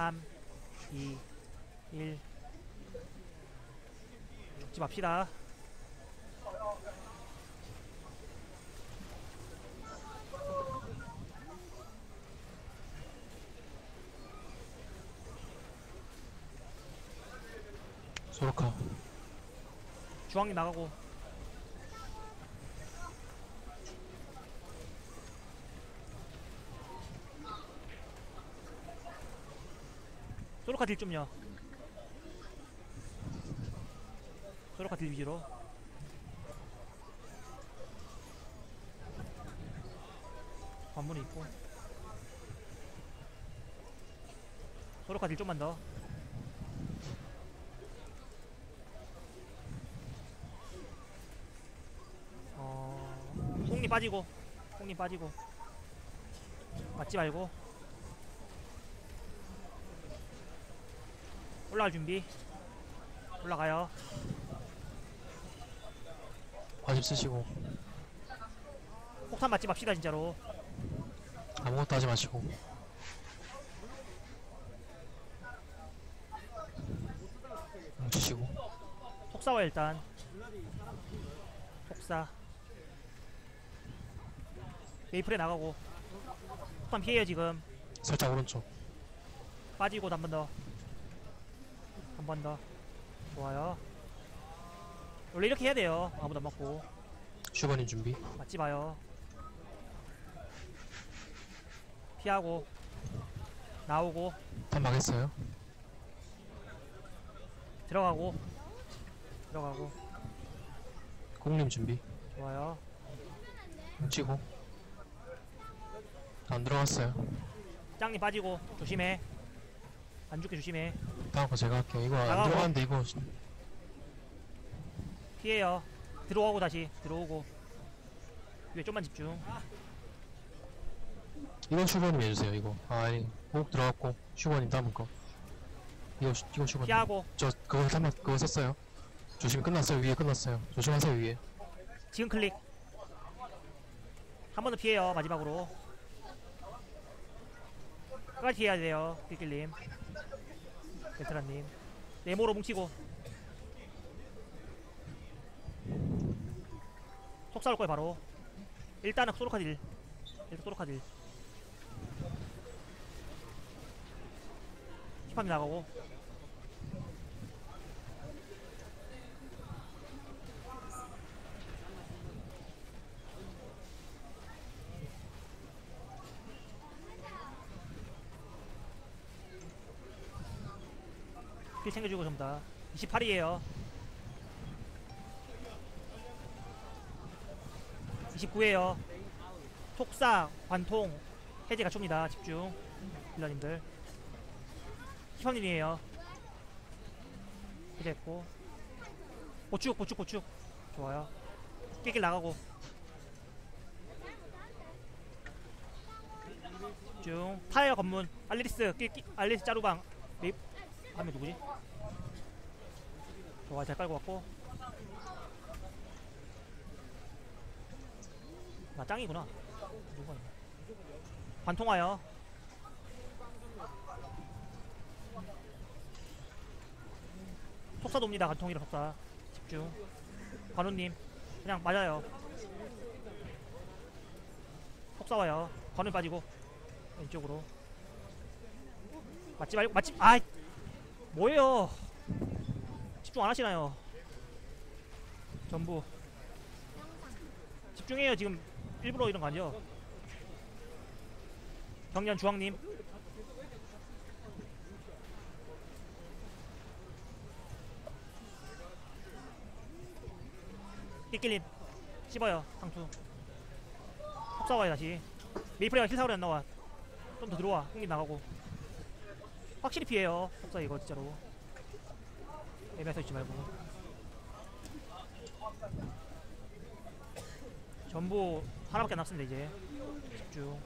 3 2 1 죽지 맙시다. 소로카 주황님 나가고 소로카 딜 좀요. 소로카 딜 위주로. 관문이 있고. 소로카 딜 좀만 더. 어, 홍님 빠지고, 홍님 빠지고, 맞지 말고, 올라갈 준비, 올라가요. 과집 쓰시고 폭탄 맞지 맙시다 진짜로. 아무것도 하지 마시고 뭉치시고 속사와 일단. 속사. 메이플에 나가고. 폭탄 피해요 지금. 살짝 오른쪽 빠지고 한 번 더. 한 번 더. 좋아요. 원래 이렇게 해야 돼요. 아무도 안 맞고. 슈버님 준비 맞지 마요. 피하고 나오고 탄 막했어요 들어가고 들어가고 꽁님 준비 좋아요. 뭉치고 안 들어갔어요 짱님 빠지고 조심해. 안 죽게 조심해. 거 제가 할게요 이거 안 나가고. 들어갔는데 이거 피해요. 들어오고 다시 들어오고 위에 좀만 집중. 이거 슈버님 해주세요 이거 아 아니 목 들어갔고 슈버님 다음 거 이거 슈- 이거 슈버님 피하고 저 그거 한번 그거 썼어요 조심 끝났어요 위에 끝났어요 조심하세요 위에 지금 클릭. 한 번 더 피해요 마지막으로. 끝까지 피해야 돼요 낄낄님. 베트라님. 네모로 뭉치고. 속살 올 거예요 바로. 일단은 소로카딜. 일단 소로카딜. 힙합이 나가고. 피 챙겨주고 전부 다. 28이에요. 29에요. 톡사 관통 해제 갖춥니다. 집중. 빌라님들. 힙합님이에요. 해제했고. 보축 보축 보축. 좋아요. 깨길 나가고. 집중. 타이어 검문. 알리리스 끼 끼 알리리스 짜루방. 메 이 하면 누구지? 좋아 잘 깔고 왔고. 나 짱이구나. 누가 있나? 관통하여. 속사도 옵니다 관통이라 속사. 집중. 관우님 그냥 맞아요. 속사 와요. 관우 빠지고 왼쪽으로. 맞지 말고 맞지 아 뭐예요? 집중 안 하시나요? 전부. 집중해요 지금. 일부러 이런 거 아니죠? 경련 주황님. 끼끼님 씹어요 상투. 속사와요 다시. 메이플레가 힐사거리 안 나와. 좀 더 들어와. 형님 나가고 확실히 피해요. 속사 이거 진짜로. 애매해서 있지 말고. 전부 하나밖에 안 남습니다 이제. 집중.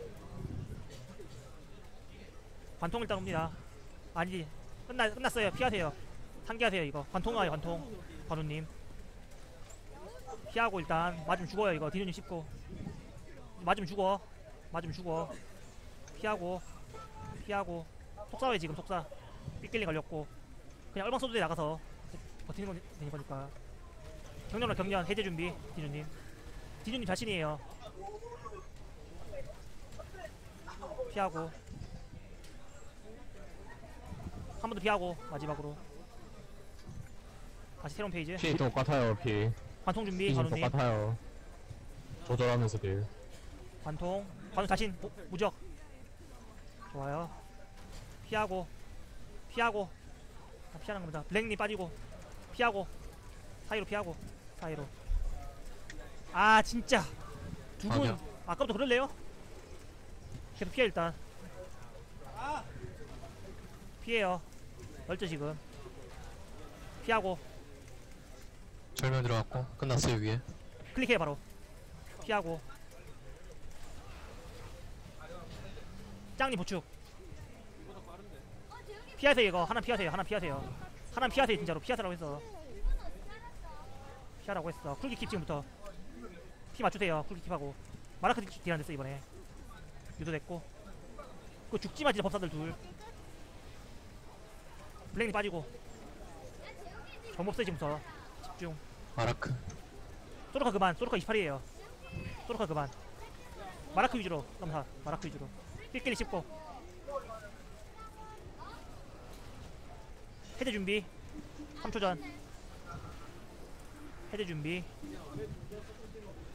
관통 일단 옵니다. 아니 끝나, 끝났어요. 피하세요. 상기하세요 이거. 관통 와요 관통. 관우님. 피하고 일단 맞으면 죽어요 이거. 디누님 씹고. 맞으면 죽어. 맞으면 죽어. 피하고. 피하고 속사회 지금 속사 삐끼리 걸렸고 그냥 얼방 소드에 나가서 버티는 건 되는 거니까. 경련으로 경련 해제 준비 디주님. 디주님 자신이에요. 피하고. 한 번 더 피하고 마지막으로. 다시 새로운 페이지. 피 똑같아요 피. 관통 준비 피 관우님. 똑같아요. 조절하면서 딜 관통. 관우 자신 무- 무적. 좋아요 피하고 피하고. 다 피하는 겁니다. 블랙님 빠지고 피하고 사이로 피하고 사이로. 아 진짜. 두분. 아까부터 그럴래요? 계속 피해 일단. 피해요. 넓죠 지금. 피하고. 절면 들어갔고 끝났어요 위에. 클릭해 바로. 피하고. 짱님 보축 피하세요 이거. 하나 피하세요 하나 피하세요. 하나 피하세요 진짜로. 피하세라고 했어 피하라고 했어. 쿨기 킵 지금부터. 피 맞추세요 쿨기 킵하고. 마라크 딜안 됐어 이번에. 유도 됐고. 그 죽지마 진짜 법사들 둘. 블랙님 빠지고. 점없어요 지금부터. 집중. 마라크. 소로카 그만. 소로카 28이에요. 소로카 그만. 마라크 위주로. 넘사. 마라크 위주로. 낄끼리 씹고 해제 준비. 3초 전. 해제 준비.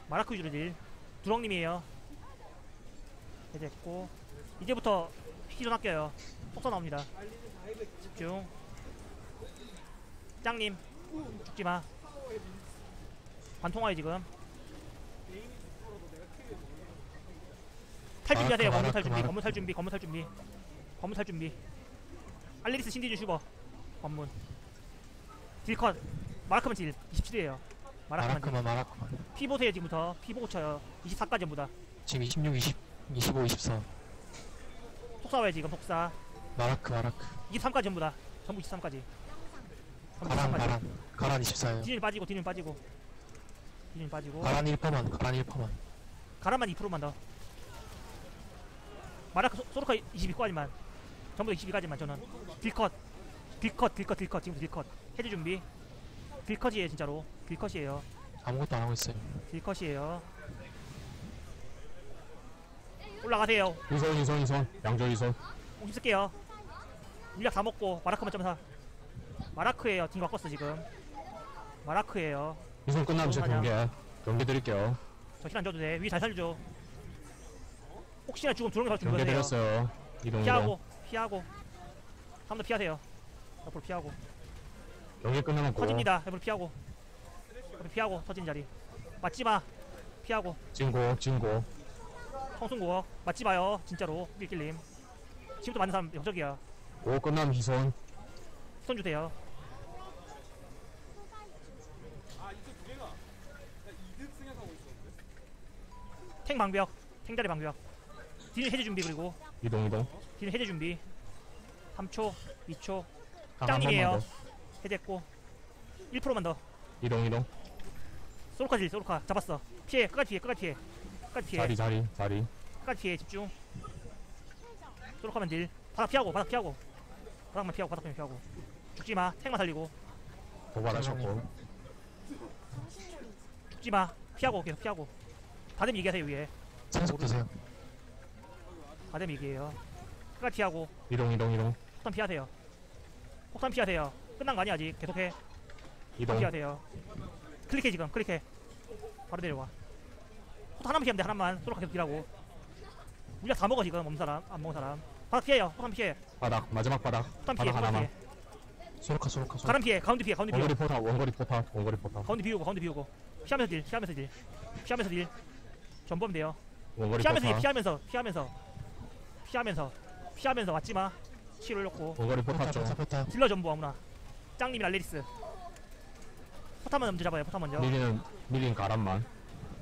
마라크 위주로 딜 두렁님이에요. 해제했고 이제부터 희전 아껴요. 속사 나옵니다. 집중. 짱님 죽지마. 관통화에 지금. 탈 준비하세요. 건물 탈 준비. 건물 탈 준비 건물 탈 준비. 건물 탈 준비. 알레리스 신디준 슈버 관문. 딜컷. 마라크만 딜. 27이에요. 마라크만 딜. 마라크만 마라크만. 피 보세요 지금부터 피 보고 쳐요. 24까지 전부 다. 지금 26 20 25 24 속사 와요 지금 속사. 마라크 마라크. 23까지 전부 다. 전부 23까지. 전부 가란 23까지. 가란. 가란 24요. 디눈 빠지고 디눈 빠지고. 디눈 빠지고. 가란 1퍼만 가란 1퍼만. 가라만 2%만 더. 마라크 소, 소르카 22까지만. 전부 다 22까지만 저는. 딜컷 딜컷 딜컷 딜컷 지금부터 딜컷. 해제 준비. 딜컷이에요 진짜로. 딜컷이에요. 아무것도 안 하고 있어요. 딜컷이에요. 올라가세요. 이손 이손 이손 양조 이손 공심 쓸게요. 물약 다 먹고 마라크만 점사. 마라크에요. 딩 바꿨어 지금. 마라크에요. 이손 끝나면 제 사냥. 경계 경계 드릴게요. 저힐안 줘도 돼. 위 잘 살려줘. 혹시나 죽으면 두렁이 바로 경계 준비하세요. 드렸어요. 이동 이동. 피하고, 피하고. 한 번 더 피하세요. 옆으로 피하고. 경계 끝나면 고 터집니다. 옆으로 피하고. 옆으로 피하고, 터진 자리. 맞지 마. 피하고. 진고 진고 청순구워. 맞지 마요. 진짜로. 밀길님. 지금부터 맞는 사람 역적이야. 고 끝나면 희손 손 주세요. 탱 방벽. 탱자리 방벽. 뒤는 해제 준비 그리고 이동 이동 뒤는 해제 준비. 3초, 2초. 번만 더. 해제했고 1%만 더. 이동 이동. 소로카 딜 소로카. 잡았어. 피해 끝까지 피해 끝까지 피해. 끝까지 피해. 자리 자리 자리. 끝까지 피해 집중. 소로카만 딜. 바닥 피하고 바닥 피하고. 바닥만 피하고 바닥만 피하고. 죽지 마. 탱만 살리고. 도발하셨고. 죽지 마. 피하고 계속 피하고. 다들 얘기하세요 위에. 산속 드세요. 다들 얘기해요. 끝까지 피하고. 이동 이동 이동. 폭탄 피하세요 폭탄 피하세요. 끝난 거 아니야 아직. 계속해. 이동. 피하세요. 클릭해 지금. 클릭해. 바로 내려와. 폭탄 하나만 피하면 돼 하나만. 소로카 계속 딜하고. 물약 다 먹어 지금. 없는 사람 안 먹은 사람. 바닥 피해요. 폭탄 피해. 바닥. 마지막 바닥. 폭탄 피해 바닥 폭탄 하나만. 피해. 소로카 소로카 소로카. 가람 피해. 가운데 피해 가운데 피해 원거리 포탑 원거리 포탑 원거리 포탑 가운데 비우고 가운데 비우고. 피하면서 딜 피하면서 딜. 피하면서 딜. 전보면 돼요. 원거리 피하면서 딜 포탑 피하면서 피하면서. 피하면서. 피하면서 왔지 마 치를 넣고 원거리 포탑 포탑 좀 포탑 포탑. 딜러 전부 아무나. 짱님이 알레리스. 포탑만 먼저 잡아요 포탑 먼저. 밀리는 밀린 가람만.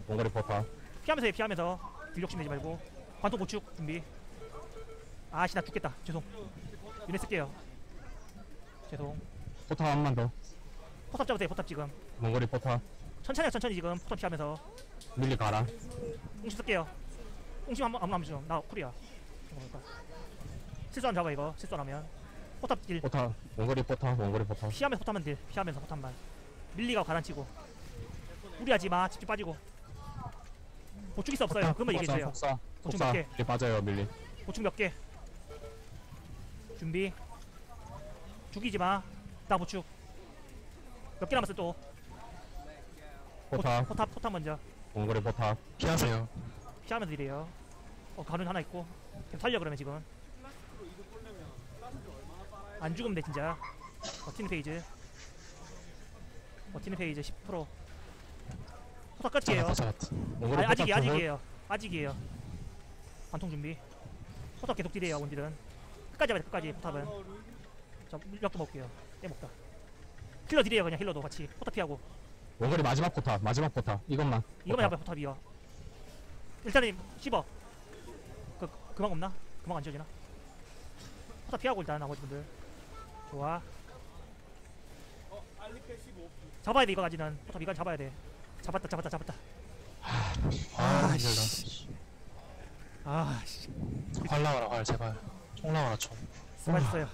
원거리 포탑. 피하면서 해 피하면서. 딜 욕심 내지 말고. 관통 보축 준비. 아씨 나 죽겠다. 죄송. 이래 쓸게요. 죄송. 포탑 한 번 더. 포탑 잡으세요 포탑 지금. 원거리 포탑. 천천히 해, 천천히 지금. 포탑 피하면서. 밀리 가람. 웅심 쓸게요. 웅심 한번 아무나 한번 나 쿨이야. 잠깐만. 실수하면 잡아 이거 실수하면 포탑 딜. 포탑 원거리 포탑 원거리 포탑. 피하면서 포탑만 딜 피하면서 포탑만. 밀리가 가라앉히고. 무리하지 마 집중 빠지고. 보충 있어 없어요. 그러면 얘기해주세요. 속사 보충 속사. 몇 개? 밀리. 보충 몇개? 준비. 죽이지 마. 다음 보충. 몇 개 남았어 또? 포탑. 포 탑 포탑 먼저. 원거리 포탑. 피하세요. 피하면서 딜해요. 어 가는 하나 있고. 살려 그러면 지금 안 죽으면 돼 진짜. 버티는 페이지. 버티는 페이지 10% 포탑 끝이에요. 아, 포탑 아직이에요 아직이에요. 관통 준비. 포탑 계속 딜해요 원딜은. 끝까지 돼 끝까지 포탑은. 자 물약도 먹을게요. 빼먹다. 힐러 딜해요 그냥 힐러도 같이. 포탑 피하고. 원거리 마지막 포탑 마지막 포탑. 이것만. 이거만 잡아요 포탑이요. 일단은 씹어. 그 그만 없나? 그만 안 지워지나? 포탑 피하고 일단 나머지 분들 좋아. 잡아야 돼 이거까지는. 포탑 이거 잡아야 돼. 잡았다 잡았다 잡았다. 아, 힘들다. 아씨. 활 나와라, 활, 제발. 총 나와라, 총. 수고하셨어요